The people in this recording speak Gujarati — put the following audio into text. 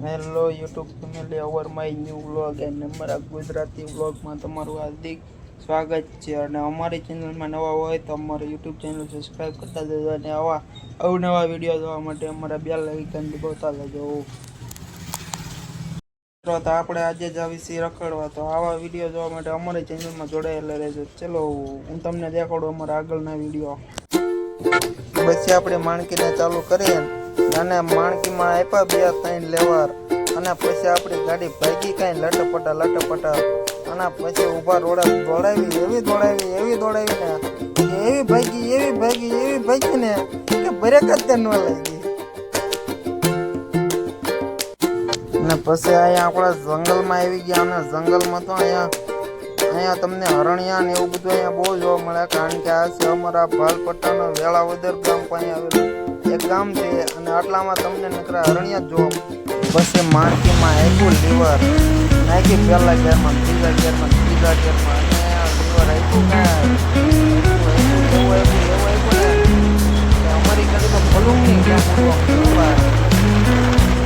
Hello YouTube family our my new vlog and અમારા ગુજરાતી વ્લોગમાં તમારું હાર્દિક સ્વાગત છે. અને અમારી ચેનલમાં નવા હોય તો અમારું યુટ્યુબ ચેનલ સબસ્ક્રાઈબ કરતા જજો અને આવા અવનવા વીડિયો જોવા માટે અમારા બે લાઇકન દબાવતા જજો. તો આપણે આજે જ આવી છીએ રખડવા. તો આવા વીડિયો જોવા માટે અમારી ચેનલમાં જોડાયેલા રહેજો. ચલો, હું તમને દેખાડું અમારા આગળના વીડિયો પછી આપણે માણકીને ચાલુ કરીએ અને માણકીમાં આપ્યા બે ત્રણ લેવાર. અને પછી આપણી ગાડી ભાગી કાંઈ લટપટા લટપટા. અને પછી ઊભા રોડા દોડાવી, એવી દોડાવી એવી દોડાવી ને એવી ભાગી એવી ભાગી એવી ભાગી ને કે બ્રેક જ ન લાગી. ને પછી અહીંયા આપણા જંગલમાં આવી ગયા અને જંગલમાં તો અહીંયા અહીંયા તમને હરણિયા ને એવું બધું અહીંયા બહુ જોવા મળે. કારણ કે આ છે અમારા ભાલપટ્ટાનો વેળાવદર ગામ પાસે આવેલું. એક ગામ છે અને આટલામાં તમને નકરા અરણ્યા જ જોવા એ માણકીમાં આપ્યું લીવર. નાખી પહેલા ગેરમાં, બીજા ગેરમાં, ત્રીજા ગેરમાં. અને લીવર આપ્યું કાંઈ? એવું આપ્યું એવું આપ્યું ને? અમારી ગાડી તો ભલું નહીં